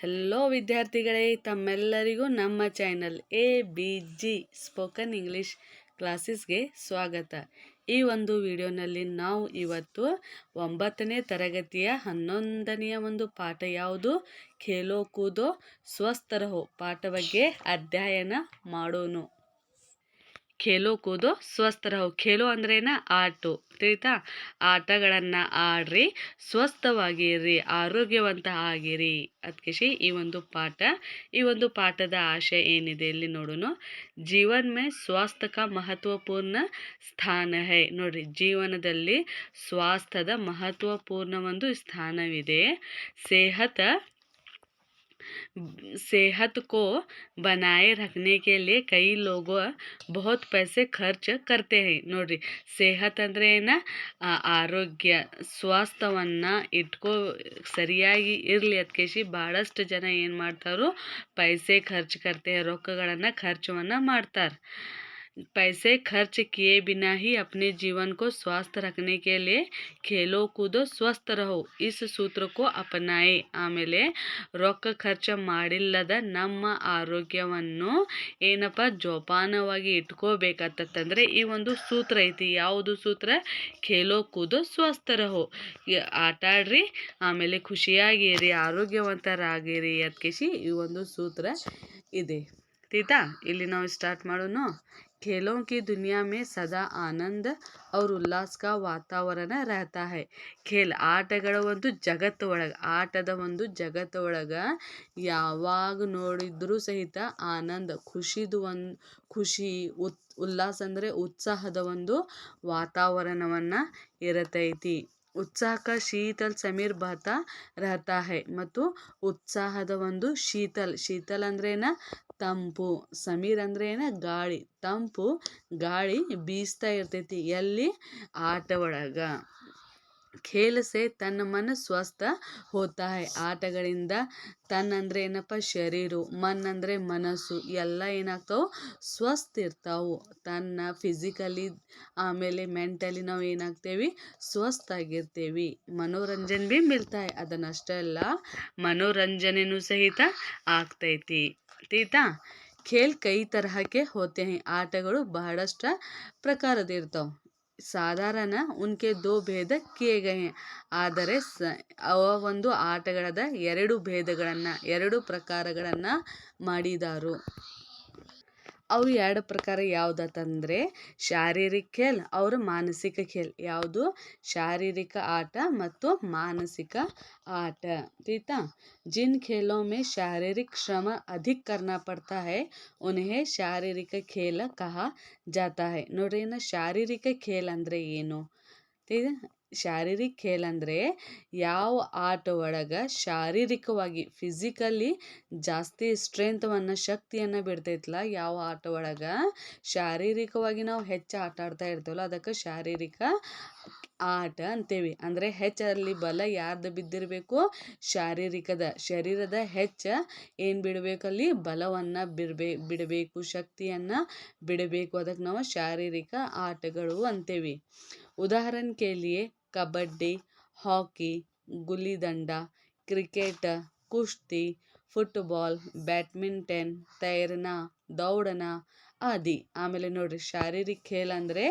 Hello ವಿದ್ಯಾರ್ಥಿಗಳೇ. ತಮ್ಮೆಲ್ಲರಿಗೂ ನಮ್ಮ channel A B G spoken English ಕ್ಲಾಸಸ್ಗೆ ಸ್ವಾಗತ. ಈ ಒಂದು ವಿಡಿಯೋನಲ್ಲಿ ನಾವು ಇವತ್ತು ಒಂಬತ್ತನೇ ತರಗತಿಯ ಹನ್ನೊಂದನೆಯ ಒಂದು ಪಾಠ ಯಾವುದು? ಖೇಲೋ ಕೂದೋ ಸ್ವಸ್ಥರಹೋ ಪಾಠ ಬಗ್ಗೆ ಅಧ್ಯಯನ ಮಾಡೋನು. ಖೇಲೋ ಕೂದೋ ಸ್ವಸ್ಥ ರಹೋ. ಖೇಲೋ ಅಂದ್ರೇನ? ಆಟೋ. ತಿಳಿತಾ? ಆಟಗಳನ್ನು ಆಡ್ರಿ, ಸ್ವಸ್ಥವಾಗಿರಿ, ಆರೋಗ್ಯವಂತ ಆಗಿರಿ. ಅದಕ್ಕೆ ಈ ಒಂದು ಪಾಠ. ಈ ಒಂದು ಪಾಠದ ಆಶಯ ಏನಿದೆ ಇಲ್ಲಿ ನೋಡೋಣ ಜೀವನ ಮೇ ಸ್ವಾಸ್ಥ್ಯ ಮಹತ್ವಪೂರ್ಣ ಸ್ಥಾನ ಹೈ. ನೋಡ್ರಿ, ಜೀವನದಲ್ಲಿ ಸ್ವಾಸ್ಥ್ಯದ ಮಹತ್ವಪೂರ್ಣ ಒಂದು ಸ್ಥಾನವಿದೆ. ಸೇಹತ सेहत को बनाए रखने के लिए कई लोग बहुत पैसे ಖರ್ಚ करते हैं ನೋಡ್ರಿ ಸೇಹತ್ ಅಂದರೆ ಏನ ಆ, ಆರೋಗ್ಯ ಸ್ವಾಸ್ಥ್ಯವನ್ನು ಇಟ್ಕೋ ಸರಿಯಾಗಿ ಇರಲಿ ಅದಕ್ಕೆ ಭಾಳಷ್ಟು ಜನ ಏನು ಮಾಡ್ತಾರೋ ಪೈಸೆ ಖರ್ಚು ಕರ್ತೆ ರೊಕ್ಕಗಳನ್ನು ಖರ್ಚವನ್ನು ಮಾಡ್ತಾರೆ पैसे खर्च किए बिना ही अपने जीवन को स्वस्थ रखने के लिए खेलो कूदो स्वस्थ रहो इस सूत्र को अपनाए ಆಮೇಲೆ ರೊಕ್ಕ ಖರ್ಚು ಮಾಡಿಲ್ಲದ ನಮ್ಮ ಆರೋಗ್ಯವನ್ನು ಏನಪ್ಪ ಜೋಪಾನವಾಗಿ ಇಟ್ಕೋಬೇಕತ್ತಂದ್ರೆ ಈ ಒಂದು ಸೂತ್ರ ಐತಿ ಯಾವುದು ಸೂತ್ರ ಖೇಲೋ ಕೂದೋ ಸ್ವಸ್ಥ ರಹೋ ಈ ಆಟ ಆಡ್ರಿ ಆಮೇಲೆ ಖುಷಿಯಾಗಿರಿ ಆರೋಗ್ಯವಂತರಾಗಿರಿ ಅದಕ್ಕೆ ಈ ಒಂದು ಸೂತ್ರ ಇದೆ ತೀತಾ ಇಲ್ಲಿ ನಾವು ಸ್ಟಾರ್ಟ್ ಮಾಡೋಣ खेलों की दुनिया में सदा आनंद और उल्लास का ವಾತಾವರಣ रहता है ಖೇಲ್ ಆಟಗಳ ಒಂದು ಜಗತ್ತು ಒಳಗೆ ಆಟದ ಒಂದು ಜಗತ್ತು ಒಳಗೆ ಯಾವಾಗ ನೋಡಿದ್ರೂ ಸಹಿತ ಆನಂದ ಖುಷಿದು ಒಂದು ಖುಷಿ ಉತ್ ಉಲ್ಲಾಸ ಅಂದರೆ ಉತ್ಸಾಹದ ಒಂದು ವಾತಾವರಣವನ್ನು ಇರತೈತಿ ಉತ್ಸಾಹ का शीतल समीर बहता रहता है ಮತ್ತು ಉತ್ಸಾಹದ ಒಂದು ಶೀತಲ್ ಶೀತಲ್ ಅಂದ್ರೇನ ತಂಪು ಸಮೀರ್ ಅಂದ್ರೆ ಏನ ಗಾಳಿ ತಂಪು ಗಾಳಿ ಬೀಸ್ತಾ ಇರ್ತೈತಿ ಎಲ್ಲಿ ಆಟ ಒಳಗ ಖೇಲ್ ಸೆ ತನ್ನ ಮನ ಸ್ವಸ್ಥ ಹೋತಾ ಹೈ ಆಟಗಳಿಂದ ತನ್ನ ಅಂದ್ರೆ ಏನಪ್ಪ? ಶರೀರು ಮನ್ ಅಂದರೆ ಮನಸ್ಸು. ಎಲ್ಲ ಏನಾಗ್ತಾವೆ? ಸ್ವಸ್ಥ ಇರ್ತಾವೆ. ತನ್ನ ಫಿಸಿಕಲಿ, ಆಮೇಲೆ ಮೆಂಟಲಿ ನಾವು ಏನಾಗ್ತೇವೆ? ಸ್ವಸ್ಥ ಆಗಿರ್ತೇವಿ ಮನೋರಂಜನೆ ಭೀ ಮಿಲ್ತಾ ಹೈ ಅದನ್ನಷ್ಟೇ ಅಲ್ಲ ಮನೋರಂಜನೆಯೂ ಸಹಿತ ಆಗ್ತೈತಿ. ತೀತಾ? ಖೇಲ್ ಕೈ ತರಹಕ್ಕೆ ಹೋತೆ ಆಟಗಳು ಬಹಳಷ್ಟು ಪ್ರಕಾರದ ಇರ್ತಾವೆ. ಸಾಧಾರಣ ಉನ್ಕೆ ದೋ ಭೇದ ಕಿಯೇ ಗಯೆ. ಆದರೆ ಸ, ಅವ ಒಂದು ಆಟಗಳದ ಎರಡು ಭೇದಗಳನ್ನು, ಎರಡು ಪ್ರಕಾರಗಳನ್ನು ಮಾಡಿದಾರು. ಅವು ಎರಡು ಪ್ರಕಾರ ಯಾವುದತಂದರೆ ಶಾರೀರಿಕ ಖೇಲ್, ಅವ್ರ ಮಾನಸಿಕ ಖೇಲ್. ಯಾವುದು? ಶಾರೀರಿಕ ಆಟ ಮತ್ತು ಮಾನಸಿಕ ಆಟ. ತೀತ? ಜಿನ್ ಖೇಲೋ ಮೇ ಶಾರೀರಿಕ ಶ್ರಮ ಅಧಿಕ ಕರ್ನ ಪಡ್ತಾ ಹೈ, ಉನ್ಹೆ ಶಾರೀರಿಕ ಖೇಲ ಕಹಾ ಜಾತಾ ಹೈ. ನೋಡ್ರಿ, ಇನ್ನು ಶಾರೀರಿಕ ಖೇಲ್ ಅಂದರೆ ಏನು? ಶಾರೀರಿಕ ಖೇಲ್ ಅಂದರೆ ಯಾವ ಆಟ ಒಳಗೆ ಶಾರೀರಿಕವಾಗಿ, ಫಿಸಿಕಲಿ ಜಾಸ್ತಿ ಸ್ಟ್ರೆಂತ್ವನ್ನು ಶಕ್ತಿಯನ್ನು ಬಿಡ್ತೈತಲ್ಲ ಯಾವ ಆಟ ಒಳಗೆ ಶಾರೀರಿಕವಾಗಿ ನಾವು ಹೆಚ್ಚು ಆಟ ಆಡ್ತಾ ಇರ್ತೇವಲ್ಲ, ಅದಕ್ಕೆ ಶಾರೀರಿಕ ಆಟ ಅಂತೇವೆ. ಅಂದರೆ ಹೆಚ್ಚಲ್ಲಿ ಬಲ ಯಾರ್ದು ಬಿದ್ದಿರಬೇಕು? ಶಾರೀರಿಕದ, ಶರೀರದ ಹೆಚ್ಚ ಏನು ಬಿಡಬೇಕಲ್ಲಿ ಬಲವನ್ನು ಬಿಡಬೇ, ಬಿಡಬೇಕು, ಶಕ್ತಿಯನ್ನು ಬಿಡಬೇಕು. ಅದಕ್ಕೆ ನಾವು ಶಾರೀರಿಕ ಆಟಗಳು ಅಂತೇವೆ. ಉದಾಹರಣೆ ಕೇಳಿ ಕಬಡ್ಡಿ, ಹಾಕಿ ಗುಲ್ಲಿ ದಂಡ ಕ್ರಿಕೆಟ್, ಕುಸ್ತಿ, ಫುಟ್ಬಾಲ್ ಬ್ಯಾಟ್ಮಿಂಟನ್ ತೈರನ, ದೌಡನ ಆದಿ. ಆಮೇಲೆ ನೋಡಿರಿ ಶಾರೀರಿಕ ಖೇಲ್ ಅಂದರೆ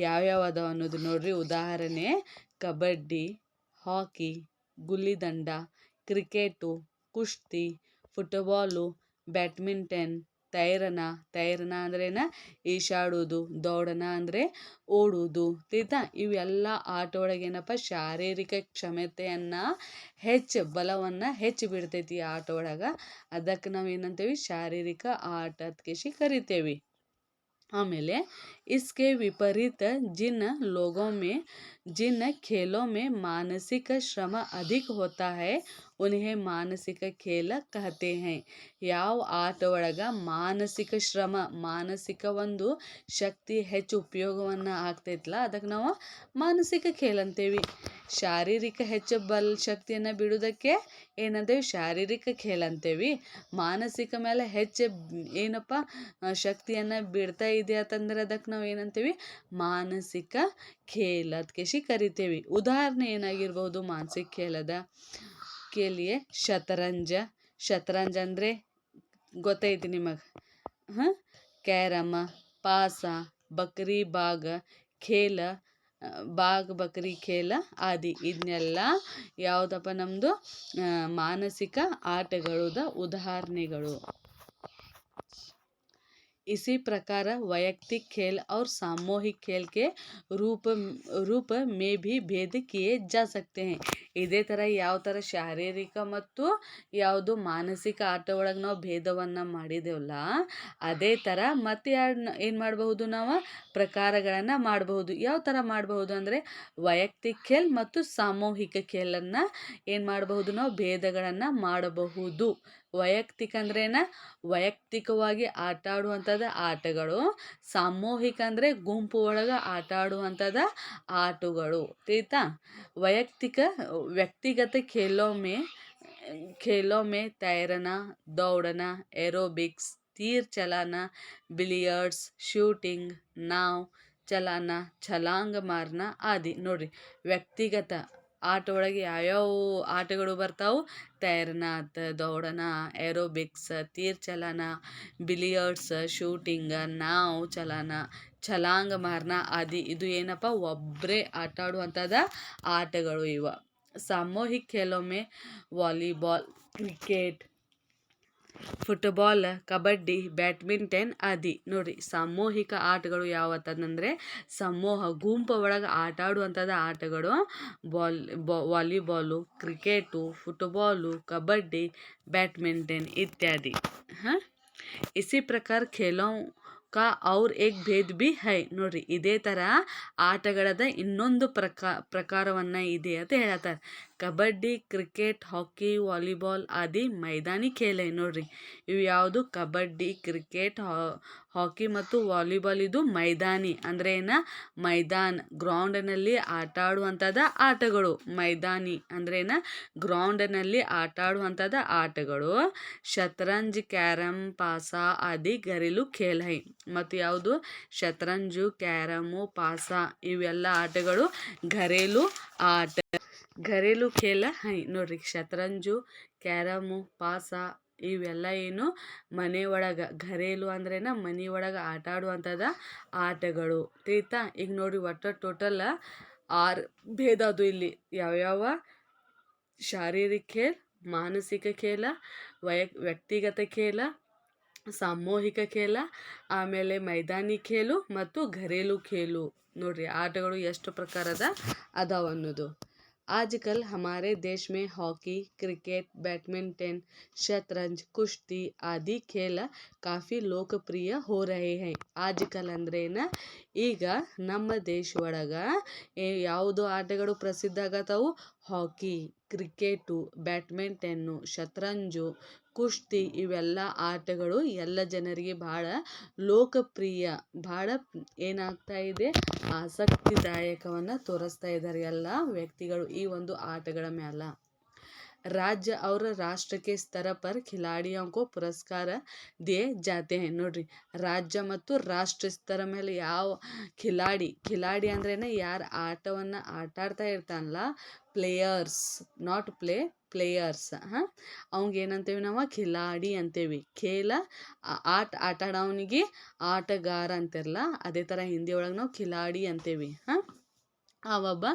ಯಾವ್ಯಾವ ಅದಾವ ಅನ್ನೋದು ನೋಡಿರಿ. ಉದಾಹರಣೆ, ಕಬಡ್ಡಿ, ಹಾಕಿ ಗುಲ್ಲಿ ದಂಡ ಕ್ರಿಕೆಟು, ಕುಸ್ತಿ, ಫುಟ್ಬಾಲು, ಬ್ಯಾಡ್ಮಿಂಟನ್ ತೈರನ ತೈರನ ಅಂದ್ರೇನ? ಈಶಾಡೋದು ದೌಡನ ಅಂದರೆ ಓಡುವುದು. ತಿಳಿತಾ? ಇವೆಲ್ಲ ಆಟ ಒಳಗೆ ಏನಪ್ಪ ಶಾರೀರಿಕ ಕ್ಷಮತೆಯನ್ನು ಹೆಚ್ಚು, ಬಲವನ್ನು ಹೆಚ್ಚು ಬಿಡ್ತೈತಿ ಆಟ ಒಳಗೆ ಅದಕ್ಕೆ ನಾವು ಏನಂತೇವಿ ಶಾರೀರಿಕ ಆಟ ಅದಕ್ಕೆ ಕರಿತೇವಿ. ಆಮೇಲೆ इसके विपरीत जिन लोगों में जिन खेलों में मानसिक श्रम अधिक होता है उन्हें ಮಾನಸಿಕ ಖೇಲ ಕಹತೆ ಹೈ ಯಾವ ಆಟ ಒಳಗೆ ಮಾನಸಿಕ ಶ್ರಮ ಮಾನಸಿಕ ಒಂದು ಶಕ್ತಿ ಹೆಚ್ಚು ಉಪಯೋಗವನ್ನು ಆಗ್ತೈತಲ್ಲ ಅದಕ್ಕೆ ನಾವು ಮಾನಸಿಕ ಖೇಲ್ ಅಂತೇವಿ ಶಾರೀರಿಕ ಹೆಚ್ಚು ಬಲ ಶಕ್ತಿಯನ್ನು ಬಿಡುವುದಕ್ಕೆ ಏನಂತೇವೆ ಶಾರೀರಿಕ ಖೇಲ್ ಅಂತೇವಿ. ಮಾನಸಿಕ ಮೇಲೆ ಹೆಚ್ಚು ಏನಪ್ಪ ಶಕ್ತಿಯನ್ನು ಬಿಡ್ತಾ ಇದೆ ಅಂತಂದ್ರೆ ಅದಕ್ಕೆ ನಾವು ಏನಂತೇವಿ, ಮಾನಸಿಕ ಖೇಲ್ ಶಿ ಕರಿತೇವಿ. ಉದಾಹರಣೆ ಏನಾಗಿರ್ಬೋದು ಮಾನಸಿಕ ಖೇಲದ? ಕೇಳಿಯೇ ಶತರಂಜ. ಶತರಂಜ ಅಂದರೆ ಗೊತ್ತೈತಿ ನಿಮಗೆ? ಹಾಂ? ಕ್ಯಾರಮ, ಪಾಸ, ಬಕ್ರಿ ಬಾಗ ಖೇಲ. ಬಾಗ್ ಬಕ್ರಿ ಖೇಲ ಆದಿ ಇದನ್ನೆಲ್ಲ ಯಾವುದಪ್ಪ ನಮ್ಮದು ಮಾನಸಿಕ ಆಟಗಳದ ಉದಾಹರಣೆಗಳು. इसी प्रकार वैयक्तिक खेल और सामूहिक खेल के रूप ರೂಪ ಮೇ ಭಿ ಭೇದ ಕಿಯೇ ಜಾ ಸಕ್ತೆ ಹೈ ಇದೇ ಥರ ಯಾವ ಥರ ಶಾರೀರಿಕ ಮತ್ತು ಯಾವುದು ಮಾನಸಿಕ ಆಟ ಒಳಗೆ ನಾವು ಭೇದವನ್ನು ಮಾಡಿದೆವಲ್ಲ ಅದೇ ಥರ ಮತ್ತೆ ಯಾರು ಏನು ಮಾಡಬಹುದು ನಾವು ಪ್ರಕಾರಗಳನ್ನು ಮಾಡಬಹುದು ಯಾವ ಥರ ಮಾಡಬಹುದು ಅಂದರೆ ವೈಯಕ್ತಿಕ ಖೇಲ್ ಮತ್ತು ಸಾಮೂಹಿಕ ಖೇಲನ್ನು ಏನು ಮಾಡಬಹುದು ನಾವು ಭೇದಗಳನ್ನು ಮಾಡಬಹುದು ವೈಯಕ್ತಿಕ ಅಂದ್ರೇನ? ವೈಯಕ್ತಿಕವಾಗಿ ಆಟ ಆಡುವಂಥದ್ದು ಆಟಗಳು. ಸಾಮೂಹಿಕ ಅಂದರೆ ಗುಂಪು ಒಳಗೆ ಆಟ ಆಡುವಂಥದ ಆಟಗಳು. ತಿಳ್ತಾ ವೈಯಕ್ತಿಕ, ವ್ಯಕ್ತಿಗತ ಖೇಲೋಮೆ ಖೇಲೋಮೆ ತೈರನ, ದೌಡನ, ಏರೋಬಿಕ್ಸ್, ತೀರ್ ಚಲಾನ, ಬಿಲಿಯರ್ಡ್ಸ್, ಶೂಟಿಂಗ್, ನಾವ್ ಚಲನ, ಛಲಾಂಗ ಮಾರ್ನ ಆದಿ. ನೋಡ್ರಿ, ವ್ಯಕ್ತಿಗತ ಆಟ ಒಳಗೆ ಯಾವ್ಯಾವ ಆಟಗಳು ಬರ್ತಾವು? ತೇರ್ನಾತ ದೌಡನ, ಏರೋಬಿಕ್ಸ್, ತೀರ್ ಚಲನ, ಬಿಲಿಯರ್ಡ್ಸ್, ಶೂಟಿಂಗ, ನಾವ್ ಚಲನ, ಛಲಾಂಗ, ಮಾರ್ನ ಆದಿ. ಇದು ಏನಪ್ಪ? ಒಬ್ಬರೇ ಆಟ ಆಡುವಂಥದ ಆಟಗಳು ಇವ. ಸಾಮೂಹಿಕ ಕೆಲವೊಮ್ಮೆ volleyball, cricket football, kabaddi, badminton ಆದಿ. ನೋಡಿರಿ ಸಾಮೂಹಿಕ ಆಟಗಳು ಯಾವತ್ತಂದರೆ, ಸಮೂಹ ಗುಂಪು ಒಳಗೆ ಆಟ ಆಡುವಂಥದ್ದು ಆಟಗಳು. Ball volleyball, cricket, football, kabaddi, badminton ಇತ್ಯಾದಿ. ಹಾಂ? ಇಸಿ ಪ್ರಕಾರ ಖೇಲೋ ಕಾ ಅವ್ರ ಏಕ್ ಭೇದ್ ಬಿ ಹೈ. ನೋಡ್ರಿ ಇದೇ ಥರ ಆಟಗಳದ ಇನ್ನೊಂದು ಪ್ರಕಾ, ಪ್ರಕಾರವನ್ನು ಇದೆ ಅಂತ ಹೇಳತ್ತಾರೆ ಕಬಡ್ಡಿ, ಕ್ರಿಕೆಟ್, ಹಾಕಿ, ವಾಲಿಬಾಲ್ ಆದಿ ಮೈದಾನಿ ಖೇಲ್ ಐ ನೋಡ್ರಿ. ಇವು ಯಾವುದು? ಕಬಡ್ಡಿ, ಕ್ರಿಕೆಟ್ ಹಾಕಿ ಮತ್ತು ವಾಲಿಬಾಲ್ ಇದು ಮೈದಾನಿ. ಅಂದರೆ ಏನ? ಮೈದಾನ್. ಗ್ರೌಂಡ್ನಲ್ಲಿ ಆಟ ಆಡುವಂಥದ ಆಟಗಳು. ಮೈದಾನಿ ಅಂದ್ರೆ ಏನ? ಗ್ರೌಂಡ್ನಲ್ಲಿ ಆಟ ಆಡುವಂಥದ ಆಟಗಳು. ಶತರಂಜ್ ಕ್ಯಾರಮ್ ಪಾಸ ಆದಿ ಗರಿಲು ಖೇಲ್. ಹೈ ಮತ್ತು ಯಾವುದು? ಶತರಂಜು, ಕ್ಯಾರಮು, ಪಾಸ ಇವೆಲ್ಲ ಆಟಗಳು ಘರೇಲು ಆಟ ಘರೇಲು ಖೇಲ ಹೈ, ನೋಡ್ರಿ, ಶತರಂಜು, ಕ್ಯಾರಮು, ಪಾಸ ಇವೆಲ್ಲ ಏನು ಮನೆ ಒಳಗೆ. ಘರೇಲು ಅಂದ್ರೇನ ಒಳಗೆ ಆಟ ಆಡುವಂಥದ್ದು ಆಟಗಳು. ತಿಳಿತಾ? ಈಗ ನೋಡಿ ಒಟ್ಟು ಟೋಟಲ್ ಆರು ಭೇದ ಅದು ಇಲ್ಲಿ. ಯಾವ್ಯಾವ? ಶಾರೀರಿಕ ಖೇಲ್ ಮಾನಸಿಕ ಖೇಲ ವಯ, ವ್ಯಕ್ತಿಗತ ಖೇಲ ಸಾಮೂಹಿಕ ಖೇಲ ಆಮೇಲೆ ಮೈದಾನಿ ಖೇಲು ಮತ್ತು ಘರೇಲು ಖೇಲು ನೋಡ್ರಿ, ಆಟಗಳು ಎಷ್ಟು ಪ್ರಕಾರದ ಅದಾವ ಅನ್ನೋದು. आजकल हमारे देश में हॉकी क्रिकेट बैडमिंटन शतरंज ಕುಸ್ತಿ ಆದಿ ಖೇಲ ಕಾಫಿ ಲೋಕಪ್ರಿಯ ಹೋ ರಹೆ ಹೈ ಆಜ್ಕಲ್ ಅಂದ್ರೇನ ಈಗ ನಮ್ಮ ದೇಶ ಒಳಗೆ ಯಾವುದು ಆಟಗಳು ಪ್ರಸಿದ್ಧ ಆಗತ್ತವು ಹಾಕಿ ಕ್ರಿಕೆಟು ಬ್ಯಾಡ್ಮಿಂಟನ್ನು ಶತರಂಜು ಕುಸ್ತಿ ಇವೆಲ್ಲ ಆಟಗಳು. ಎಲ್ಲ ಜನರಿಗೆ ಭಾಳ ಲೋಕಪ್ರಿಯ. ಭಾಳ ಏನಾಗ್ತಾ ಇದೆ? ಆಸಕ್ತಿದಾಯಕವನ್ನು ತೋರಿಸ್ತಾ ಇದ್ದಾರೆ ಎಲ್ಲ ವ್ಯಕ್ತಿಗಳು ಈ ಒಂದು ಆಟಗಳ ಮ್ಯಾಲ. राज्य और राष्ट्र के स्तर पर खिलाड़ियों को ಪುರಸ್ಕಾರ ದಿಯೇ ಜಾತೆ ಹೈ ನೋಡ್ರಿ ರಾಜ್ಯ ಮತ್ತು ರಾಷ್ಟ್ರ ಸ್ತರ ಮೇಲೆ ಯಾವ ಖಿಲಾಡಿ ಖಿಲಾಡಿ ಅಂದ್ರೇನೆ ಯಾರು ಆಟವನ್ನು ಆಟ ಆಡ್ತಾ ಇರ್ತಾನಲ್ಲ ಪ್ಲೇಯರ್ಸ್ ನಾಟ್ ಪ್ಲೇ ಪ್ಲೇಯರ್ಸ್ ಹಾಂ ಅವಂಗೆ ಏನಂತೇವಿ ನಾವು ಖಿಲಾಡಿ ಅಂತೇವಿ ಖೇಲ ಆಟ ಆಟ ಆಡೋವನಿಗೆ ಆಟಗಾರ ಅಂತಿರಲ್ಲ ಅದೇ ಥರ ಹಿಂದಿ ಒಳಗೆ ನಾವು ಖಿಲಾಡಿ ಅಂತೇವಿ ಹಾಂ ಆ ಒಬ್ಬ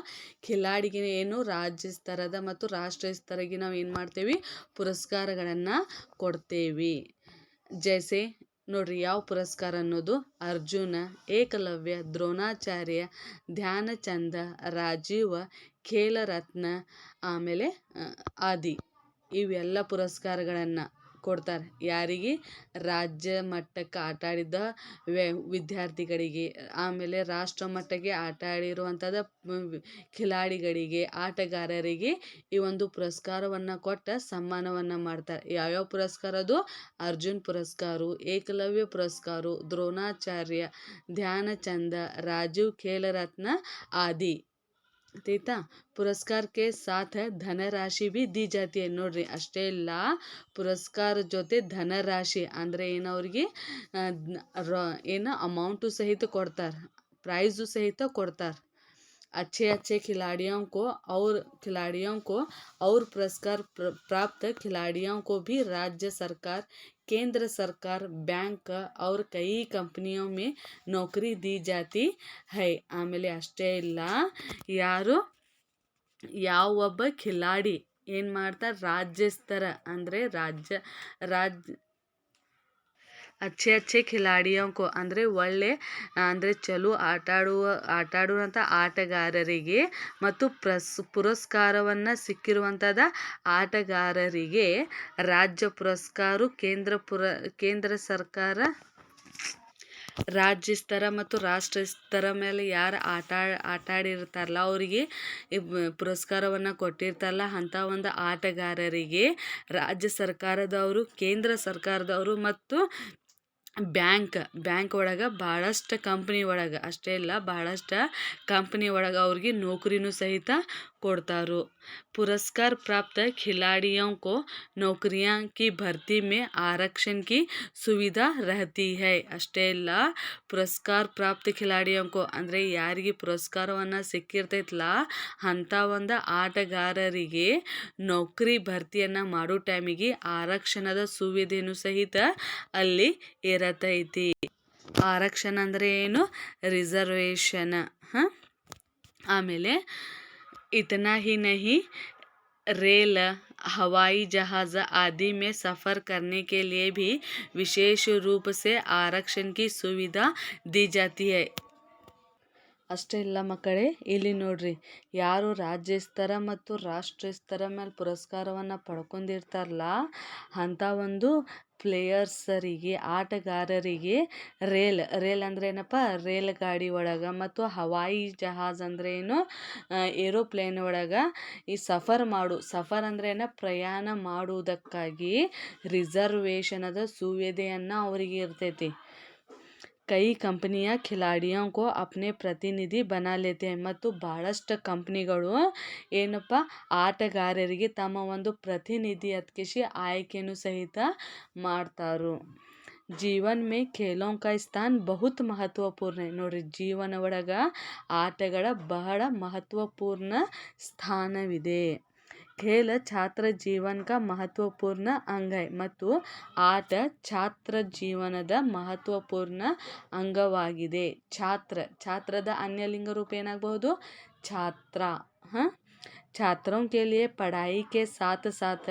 ಖಿಲಾಡಿಗೆ ಏನು ರಾಜ್ಯ ಸ್ತರದ ಮತ್ತು ರಾಷ್ಟ್ರೀಯ ಸ್ತರಗೆ ನಾವು ಏನು ಮಾಡ್ತೇವೆ? ಪುರಸ್ಕಾರಗಳನ್ನು ಕೊಡ್ತೇವೆ. ಜೈಸೆ ನೋಡ್ರಿ ಯಾವ ಪುರಸ್ಕಾರ ಅನ್ನೋದು? ಅರ್ಜುನ, ಏಕಲವ್ಯ, ದ್ರೋಣಾಚಾರ್ಯ, ಧ್ಯಾನಚಂದ, ರಾಜೀವ, ಖೇಲರತ್ನ, ಆಮೇಲೆ ಆದಿ. ಇವೆಲ್ಲ ಪುರಸ್ಕಾರಗಳನ್ನು. ಕೊಡ್ತಾರೆ. ಯಾರಿಗೆ? ರಾಜ್ಯ ಮಟ್ಟಕ್ಕೆ ಆಟ ಆಡಿದ ವಿದ್ಯಾರ್ಥಿಗಳಿಗೆ. ಆಮೇಲೆ ರಾಷ್ಟ್ರ ಮಟ್ಟಕ್ಕೆ ಆಟ ಆಡಿರುವಂಥದ್ದು ಖಿಲಾಡಿಗಳಿಗೆ, ಆಟಗಾರರಿಗೆ ಈ ಒಂದು ಪುರಸ್ಕಾರವನ್ನು ಕೊಟ್ಟು ಸನ್ಮಾನವನ್ನು ಮಾಡ್ತಾರೆ. ಯಾವ್ಯಾವ ಪುರಸ್ಕಾರ ಅದು? ಅರ್ಜುನ್ ಪುರಸ್ಕಾರ, ಏಕಲವ್ಯ ಪುರಸ್ಕಾರ, ದ್ರೋಣಾಚಾರ್ಯ, ಧ್ಯಾನಚಂದ, ರಾಜೀವ್ ಖೇಲರತ್ನ ಆದಿ. ಆಯ್ತಾ ಪುರಸ್ಕಾರಕ್ಕೆ ಸಾಥ ಧನರಾಶಿ ಬಿ ದಿ ಜಾತಿ ನೋಡ್ರಿ, ಅಷ್ಟೇ ಇಲ್ಲ ಪುರಸ್ಕಾರ ಜೊತೆ ಧನರಾಶಿ ಅಂದರೆ ಏನು ಅವ್ರಿಗೆ? ಏನು ಅಮೌಂಟು ಸಹಿತ ಕೊಡ್ತಾರೆ ಪ್ರೈಝು ಸಹಿತ ಕೊಡ್ತಾರೆ. अच्छे अच्छे खिलाड़ियों को और खिलाड़ियों को और पुरस्कार प्र- प्राप्त खिलाड़ियों को भी राज्य सरकार केंद्र सरकार बैंक और कई कंपनियों में नौकरी दी जाती है ಆಮೇಲೆ ಅಷ್ಟೇ ಇಲ್ಲ ಯಾರು ಯಾವೊಬ್ಬ ಖಿಲಾಡಿ ಏನು ಮಾಡ್ತಾರೆ ರಾಜ್ಯ ಸ್ತರ ಅಂದರೆ ರಾಜ್ಯ ರಾಜ್ಯ ಅಚ್ಚೆ ಅಚ್ಚೆ ಖಿಲಾಡಿಯೋ ಕೊ ಅಂದರೆ ಒಳ್ಳೆ ಅಂದರೆ ಚಲೋ ಆಟಾಡುವ ಆಡುವ ಆಟ ಆಡುವಂಥ ಆಟಗಾರರಿಗೆ ಮತ್ತು ಪ್ರಸ್ ಪುರಸ್ಕಾರವನ್ನು ಸಿಕ್ಕಿರುವಂಥದ ಆಟಗಾರರಿಗೆ ರಾಜ್ಯ ಪುರಸ್ಕಾರ ಕೇಂದ್ರ ಪುರ ಕೇಂದ್ರ ಸರ್ಕಾರ ರಾಜ್ಯ ಸ್ತರ ಮತ್ತು ರಾಷ್ಟ್ರ ಸ್ತರ ಮೇಲೆ ಯಾರು ಆಟ ಆಟ ಆಡಿರ್ತಾರಲ್ಲ ಅವರಿಗೆ ಪುರಸ್ಕಾರವನ್ನು ಕೊಟ್ಟಿರ್ತಾರಲ್ಲ ಅಂಥ ಒಂದು ಆಟಗಾರರಿಗೆ ರಾಜ್ಯ ಸರ್ಕಾರದವರು ಕೇಂದ್ರ ಸರ್ಕಾರದವರು ಮತ್ತು ಬ್ಯಾಂಕ್ ಬ್ಯಾಂಕ್ ಒಳಗೆ ಭಾಳಷ್ಟು ಕಂಪ್ನಿ ಒಳಗೆ ಅಷ್ಟೇ ಇಲ್ಲ ಭಾಳಷ್ಟು ಕಂಪ್ನಿ ಒಳಗೆ ಅವ್ರಿಗೆ ನೌಕರಿನೂ ಸಹಿತ ಕೊಡ್ತಾರೋ पुरस्कार प्राप्त खिलाड़ियों को नौकरियां की भर्ती में आरक्षण की ಸುವಿಧಾ रहती है ಅಷ್ಟೇ ಇಲ್ಲ ಪುರಸ್ಕಾರ ಪ್ರಾಪ್ತ ಖಿಲಾಡಿಯಂಕೋ ಅಂದರೆ ಯಾರಿಗೆ ಪುರಸ್ಕಾರವನ್ನು ಸಿಕ್ಕಿರ್ತೈತಲ್ಲ ಅಂಥ ಒಂದು ಆಟಗಾರರಿಗೆ ನೌಕರಿ ಭರ್ತಿಯನ್ನು ಮಾಡೋ ಟೈಮಿಗೆ ಆರಕ್ಷಣದ ಸುವಿಧೆಯೂ ಸಹಿತ ಅಲ್ಲಿ ಇರತೈತಿ ಆರಕ್ಷಣ ಅಂದರೆ ಏನು ರಿಸರ್ವೇಷನ್ ಹಾಂ ಆಮೇಲೆ इतना ही नहीं रेल हवाई जहाज़ आदि में सफ़र करने के लिए भी विशेष रूप से आरक्षण की सुविधा दी जाती है ಅಷ್ಟೇ ಇಲ್ಲ ಮಕ್ಕಳೇ ಇಲ್ಲಿ ನೋಡ್ರಿ ಯಾರು ರಾಜ್ಯ ಸ್ತರ ಮತ್ತು ರಾಷ್ಟ್ರ ಸ್ತರ ಮೇಲೆ ಪುರಸ್ಕಾರವನ್ನು ಪಡ್ಕೊಂಡಿರ್ತಾರಲ್ಲ ಅಂಥ ಒಂದು ಪ್ಲೇಯರ್ಸರಿಗೆ, ಆಟಗಾರರಿಗೆ ರೇಲ್ ರೇಲ್ ಅಂದರೆ ಏನಪ್ಪ? ರೇಲ್ ಗಾಡಿ ಒಳಗೆ ಮತ್ತು ಹವಾಯಿ ಜಹಾಜ್ ಅಂದರೆ ಏನು? ಏರೋಪ್ಲೇನ್ ಒಳಗೆ ಈ ಸಫರ್ ಮಾಡು, ಸಫರ್ ಅಂದರೆ ಏನ? ಪ್ರಯಾಣ ಮಾಡುವುದಕ್ಕಾಗಿ ರಿಸರ್ವೇಶನದ ಸುವಿಧೆಯನ್ನು ಅವರಿಗೆ ಇರ್ತೈತಿ. ಕೈ ಕಂಪನಿಯ ಖಿಲಾಡಿಯೋ ಕೋ ಅಪ್ನೆ ಪ್ರತಿನಿಧಿ ಬನಾ ಲೇತೆ ಮತ್ತು ಭಾಳಷ್ಟು ಕಂಪ್ನಿಗಳು ಏನಪ್ಪ ಆಟಗಾರರಿಗೆ ತಮ್ಮ ಒಂದು ಪ್ರತಿನಿಧಿ ಅತ್ಕಿಸಿ ಆಯ್ಕೆಯನ್ನು ಸಹಿತ ಮಾಡ್ತಾರು. ಜೀವನ ಮೇ ಖೇಲೋಂ ಕಾ ಸ್ಥಾನ್ ಬಹುತ್ ಮಹತ್ವಪೂರ್ಣ ನೋಡ್ರಿ ಜೀವನ ಒಳಗೆ ಆಟಗಳ ಬಹಳ ಮಹತ್ವಪೂರ್ಣ ಸ್ಥಾನವಿದೆ. ಖೇಲ ಛಾತ್ರ ಜೀವನ का महत्वपूर्ण अंग है ಮತ್ತು ಆಟ ಛಾತ್ರ ಜೀವನದ ಮಹತ್ವಪೂರ್ಣ ಅಂಗವಾಗಿದೆ ಛಾತ್ರ ಛಾತ್ರದ ಅನ್ಯಲಿಂಗ ರೂಪ ಏನಾಗಬಹುದು ಛಾತ್ರ ಹಾಂ छात्रों के लिए पढ़ाई के साथ साथ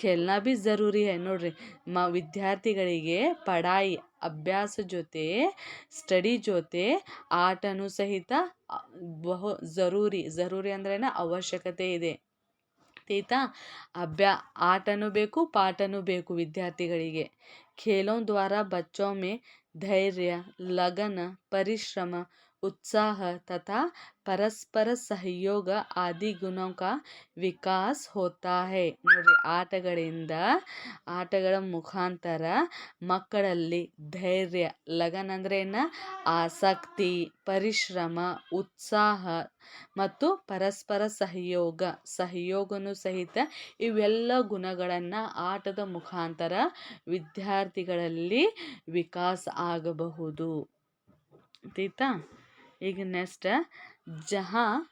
खेलना भी ज़रूरी है ನೋಡ್ರಿ ಮ ವಿದ್ಯಾರ್ಥಿಗಳಿಗೆ ಪಢಾಯಿ ಅಭ್ಯಾಸ ಜೊತೆ ಸ್ಟಡಿ ಜೊತೆ ಆಟನೂ ಸಹಿತ ಬಹು ಝರೂರಿ ಝರೂರಿ ಅಂದ್ರೇನ ಅವಶ್ಯಕತೆ ಇದೆ ಆಯ್ತಾ ಅಭ್ಯಾ ಆಟನೂ ಬೇಕು ಪಾಠನೂ ಬೇಕು ವಿದ್ಯಾರ್ಥಿಗಳಿಗೆ खेलों द्वारा बच्चों में धैर्य लगन परिश्रम उत्साह तथा परस्पर सहयोग आदि गुणों का ವಿಕಾಸ್ ಹೋತಾ ಹೇ ನೋಡ್ರಿ ಆಟಗಳಿಂದ ಆಟಗಳ ಮುಖಾಂತರ ಮಕ್ಕಳಲ್ಲಿ ಧೈರ್ಯ ಲಗನ್ ಅಂದ್ರೆ ಏನು ಆಸಕ್ತಿ ಪರಿಶ್ರಮ ಉತ್ಸಾಹ ಮತ್ತು ಪರಸ್ಪರ ಸಹಯೋಗ ಸಹಯೋಗನೂ ಸಹಿತ ಇವೆಲ್ಲ ಗುಣಗಳನ್ನು ಆಟದ ಮುಖಾಂತರ ವಿದ್ಯಾರ್ಥಿಗಳಲ್ಲಿ ವಿಕಾಸ ಆಗಬಹುದು ಆಯ್ತಾ एक नेस्ट है जहाँ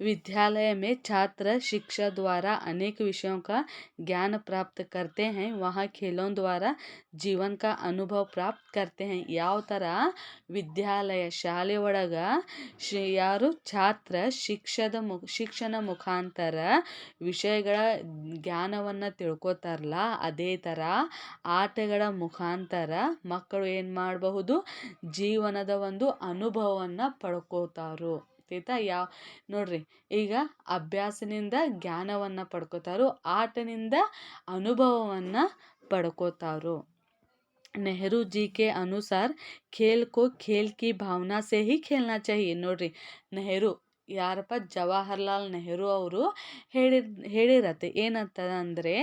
विद्यालय में छात्र शिक्षा द्वारा अनेक विषयों का ज्ञान प्राप्त करते हैं वहाँ खेलों द्वारा जीवन का अनुभव प्राप्त करते हैं ಯಾವ ಥರ ವಿದ್ಯಾಲಯ ಶಾಲೆ ಒಳಗೆ ಶಿ ಯಾರು ಛಾತ್ರ ಶಿಕ್ಷದ ಮು ಶಿಕ್ಷಣ ಮುಖಾಂತರ ವಿಷಯಗಳ ಜ್ಞಾನವನ್ನು ತಿಳ್ಕೊತಾರಲ್ಲ ಅದೇ ಥರ ಆಟಗಳ ಮುಖಾಂತರ ಮಕ್ಕಳು ಏನು ಮಾಡಬಹುದು ಜೀವನದ ಒಂದು ಅನುಭವವನ್ನು ಪಡ್ಕೋತಾರೋ ಆಯ್ತಾ ಯಾವ ನೋಡ್ರಿ, ಈಗ ಅಭ್ಯಾಸದಿಂದ ಜ್ಞಾನವನ್ನು ಪಡ್ಕೋತಾರೋ ಆಟನಿಂದ ಅನುಭವವನ್ನು ಪಡ್ಕೋತಾರೋ. ನೆಹರು ಜಿ ಕೆ ಅನುಸಾರ ಖೇಲ್ ಕೋ ಖೇಲ್ ಕಿ ಭಾವನಾ ಸೇಹಿ ಖೇಲ್ನ ಚಾಹಿಯೆ ನೋಡ್ರಿ, ನೆಹರು, ಯಾರಪ್ಪ, ಜವಾಹರ್ಲಾಲ್ ನೆಹರು ಅವರು ಹೇಳಿ ಹೇಳಿರತ್ತೆ. ಏನಂತ ಅಂದರೆ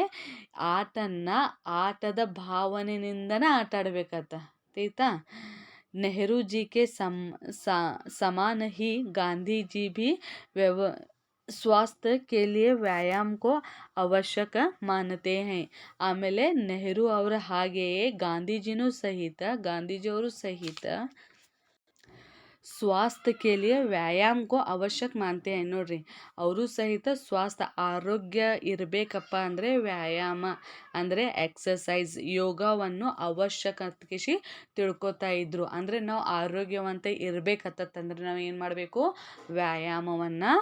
ಆಟನ್ನ, ಆಟದ ಭಾವನೆಯಿಂದನೇ ಆಟ ಆಡ್ಬೇಕತ್ತ ಆಯ್ತಾ नेहरू जी के सम सा, समान ही गांधी जी भी व्यव स्वास्थ्य के लिए ವ್ಯಾಯಾಮ ಕೋ ಅವಶ್ಯಕ ಮಾನತೆ ಹೈ ಆಮೇಲೆ ನೆಹರು ಅವರ ಹಾಗೆಯೇ ಗಾಂಧೀಜಿನೂ ಸಹಿತ ಗಾಂಧೀಜಿಯವರು ಸಹಿತ स्वास्थ्य के लिए ವ್ಯಾಯಾಮ ಕೋ ಅವಶ್ಯಕ ಮಾನ್ತೆ ಹೈ ನೋಡ್ರಿ ಅವರು ಸಹಿತ ಸ್ವಾಸ್ಥ್ಯ ಆರೋಗ್ಯ ಇರಬೇಕಪ್ಪ ಅಂದರೆ ವ್ಯಾಯಾಮ ಅಂದರೆ ಎಕ್ಸಸೈಸ್ ಯೋಗವನ್ನು ಅವಶ್ಯಕ ಅಂತಕಿಸಿ ತಿಳ್ಕೊತಾ ಇದ್ರು ಅಂದರೆ ನಾವು ಆರೋಗ್ಯವಂತ ಇರಬೇಕತ್ತಂದ್ರೆ ನಾವು ಏನು ಮಾಡಬೇಕು ವ್ಯಾಯಾಮವನ್ನು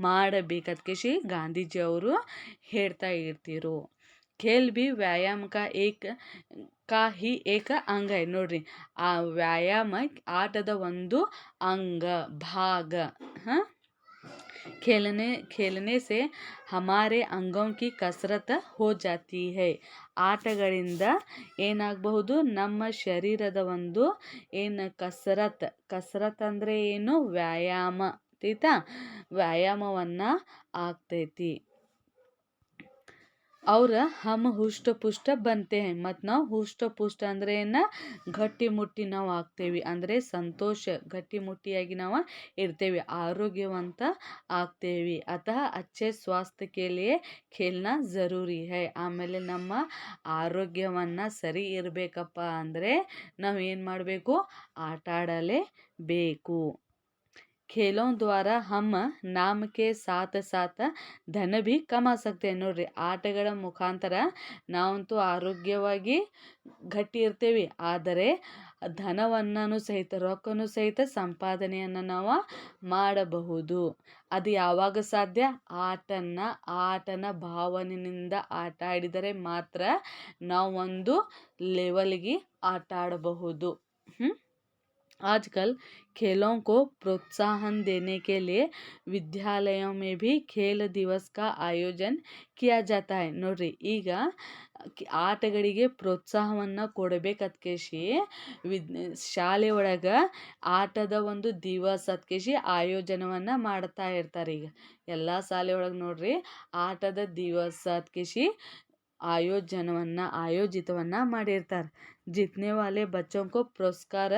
ಮಾಡಬೇಕತ್ಕಿಸಿ ಗಾಂಧೀಜಿ ಅವರು ಹೇಳ್ತಾ ಇರ್ತಿರು ಖೇಲ್ ಬಿ ವ್ಯಾಯಾಮ ಕಾ ಏಕ ಕಾ ಹಿ ಏಕ ಅಂಗ ಹೈ ನೋಡ್ರಿ ಆ ವ್ಯಾಯಾಮ ಆಟದ ಒಂದು ಅಂಗ ಭಾಗ ಹಾಂ खेलने खेलने से ಹಮಾರೆ ಅಂಗೋಂ ಕಿ ಕಸರತ್ ಹೋ ಜಾತಿ ಹೈ ಆಟಗಳಿಂದ ಏನಾಗಬಹುದು ನಮ್ಮ ಶರೀರದ ಒಂದು ಏನು ಕಸರತ್ ಕಸರತ್ ಅಂದರೆ ಏನು ವ್ಯಾಯಾಮ ಆಯ್ತಾ ವ್ಯಾಯಾಮವನ್ನು ಆಗ್ತೈತಿ ಅವ್ರ ಹಮ್ ಹುಷ್ಟ ಪುಷ್ಟ ಬಂತೆ. ಮತ್ತು ನಾವು ಹುಷ್ಟ ಪುಷ್ಟ ಅಂದರೆ ಏನು? ಗಟ್ಟಿ ನಾವು ಆಗ್ತೇವೆ ಅಂದರೆ ಸಂತೋಷ. ಗಟ್ಟಿಮುಟ್ಟಿಯಾಗಿ ನಾವು ಇರ್ತೇವೆ, ಆರೋಗ್ಯವಂತ ಆಗ್ತೇವೆ. ಅತಃ ಅಚ್ಚೆ ಸ್ವಾಸ್ಥ್ಯ ಖೇಲ್ನ ಲಿಯೆ ಖೇಲ್ನಾ ಜರೂರಿ ಹೈ. ಆಮೇಲೆ ನಮ್ಮ ಆರೋಗ್ಯವನ್ನು ಸರಿ ಇರಬೇಕಪ್ಪ ಅಂದರೆ ನಾವು ಏನು ಮಾಡಬೇಕು? ಆಟ ಆಡಲೇಬೇಕು ಖೇಲೋ ದ್ವಾರ ಹಮ್ ನಾಮ್ಕೆ ಸಾಥ ಸಾಥ ಧನ ಭಿ ಕಮಾ ಸಕ್ತೆ. ನೋಡಿರಿ, ಆಟಗಳ ಮುಖಾಂತರ ನಾವಂತೂ ಆರೋಗ್ಯವಾಗಿ ಗಟ್ಟಿ ಇರ್ತೇವೆ. ಆದರೆ ಧನವನ್ನು ಸಹಿತ, ರೊಕ್ಕನೂ ಸಹಿತ ಸಂಪಾದನೆಯನ್ನು ನಾವು ಮಾಡಬಹುದು. ಅದು ಯಾವಾಗ ಸಾಧ್ಯ? ಆಟನ ಆಟನ ಭಾವನೆಯಿಂದ ಆಟ ಆಡಿದರೆ ಮಾತ್ರ ನಾವೊಂದು ಲೆವೆಲ್ಗೆ ಆಟ ಆಡಬಹುದು. ಹ್ಞೂ आजकल खेलों को प्रोत्साहन देने के लिए ವಿದ್ಯಾಲಯ में भी खेल दिवस का आयोजन किया जाता है ನೋಡ್ರಿ ಈಗ ಆಟಗಳಿಗೆ ಪ್ರೋತ್ಸಾಹವನ್ನು ಕೊಡಬೇಕತ್ಕೇಶಿ ವಿದ್ ಶಾಲೆ ಒಳಗೆ ಆಟದ ಒಂದು ದಿವಸ ಅತ್ಕೇಶಿ ಆಯೋಜನವನ್ನು ಮಾಡ್ತಾ ಇರ್ತಾರೆ ಈಗ ಎಲ್ಲ ಶಾಲೆ ಒಳಗೆ ನೋಡ್ರಿ ಆಟದ ದಿವಸ ಅತ್ಕೇಶಿ ಆಯೋಜನವನ್ನು, ಆಯೋಜಿತವನ್ನು ಮಾಡಿರ್ತಾರೆ. ಜಿತ್ನೆ ವಾಲೆ ಬಚ್ಚೋಂಕೋ ಪುರಸ್ಕಾರ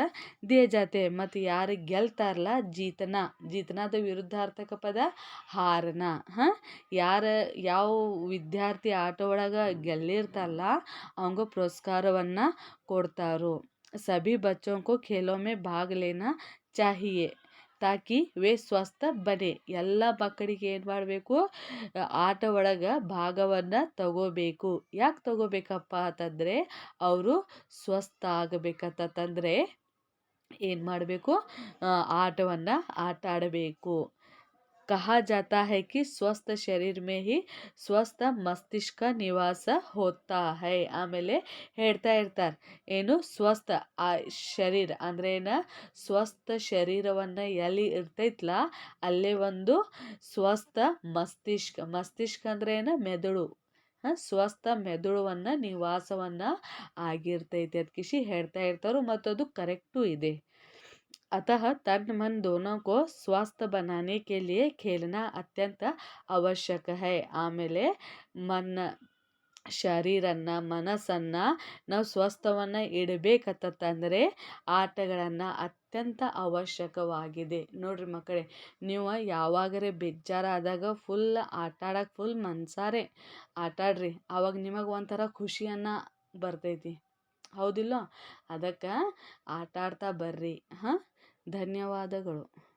ದಿಯೇ ಜಾತೆ ಮತ್ತು ಯಾರು ಗೆಲ್ತಾರಲ್ಲ ಜೀತನ. ಜೀತನದ ವಿರುದ್ಧಾರ್ಥಕ ಪದ ಹಾರನ. ಹಾಂ? ಯಾರು, ಯಾವ ವಿದ್ಯಾರ್ಥಿ ಆಟ ಒಳಗೆ ಗೆಲ್ಲಿರ್ತಾರಲ್ಲ ಅವಂಗ ಪುರಸ್ಕಾರವನ್ನು ಕೊಡ್ತಾರೋ. ಸಭಿ ಬಚ್ಚೋಂಕೋ ಖೇಲೋ ಮೇ ಭಾಗ ಲೇನಾ ಚಾಹಿಯೆ. ತಾಕಿ ವೇ ಸ್ವಸ್ಥ ಬನೆ, ಎಲ್ಲ ಮಕ್ಕಳಿಗೆ ಏನು ಮಾಡಬೇಕು? ಆಟ ಒಳಗೆ ಭಾಗವನ್ನು ತಗೋಬೇಕು. ಯಾಕೆ ತಗೋಬೇಕಪ್ಪ ಅಂತಂದರೆ, ಅವರು ಸ್ವಸ್ಥ ಆಗಬೇಕಂತಂದರೆ ಏನು ಮಾಡಬೇಕು? ಆಟವನ್ನು ಆಟ ಆಡಬೇಕು कहा जाता है कि स्वस्थ शरीर में ही ಸ್ವಸ್ಥ ಮಸ್ತಿಷ್ಕ ನಿವಾಸ ಹೋತಾ ಹೈ ಆಮೇಲೆ ಹೇಳ್ತಾ ಇರ್ತಾರೆ ಏನು ಸ್ವಸ್ಥ ಆ ಶರೀರ ಅಂದ್ರೆ ಏನು ಸ್ವಸ್ಥ ಶರೀರವನ್ನು ಎಲ್ಲಿ ಇರ್ತೈತಲ್ಲ ಅಲ್ಲೇ ಒಂದು ಸ್ವಸ್ಥ ಮಸ್ತಿಷ್ಕ ಮಸ್ತಿಷ್ಕ ಅಂದ್ರೆ ಏನು ಮೆದುಳು ಹಾಂ ಸ್ವಸ್ಥ ಮೆದುಳುವನ್ನು ನಿವಾಸವನ್ನು ಆಗಿರ್ತೈತಿ ಅದಕ್ಕಿಸಿ ಹೇಳ್ತಾ ಇರ್ತಾರೆ ಮತ್ತು ಅದು ಕರೆಕ್ಟು ಇದೆ अतः तन मन दोनों को स्वस्थ बनाने के लिए खेलना ಅತ್ಯಂತ ಅವಶ್ಯಕ ಹೈ ಆಮೇಲೆ ಮನ ಶರೀರನ್ನು ಮನಸ್ಸನ್ನು ನಾವು ಸ್ವಸ್ಥವನ್ನು ಇಡಬೇಕಂತಂದರೆ ಆಟಗಳನ್ನು ಅತ್ಯಂತ ಅವಶ್ಯಕವಾಗಿದೆ ನೋಡಿರಿ ಮಕ್ಕಳೇ ನೀವು ಯಾವಾಗರೆ ಬೇಜಾರಾದಾಗ ಫುಲ್ ಆಟಾಡಕ್ಕೆ ಫುಲ್ ಮನ್ಸಾರೆ ಆಟಾಡ್ರಿ ಆವಾಗ ನಿಮಗೆ ಒಂಥರ ಖುಷಿಯನ್ನು ಬರ್ತೈತಿ ಹೌದಿಲ್ಲೋ ಅದಕ್ಕೆ ಆಟಾಡ್ತಾ ಬರ್ರಿ ಹಾಂ ಧನ್ಯವಾದಗಳು.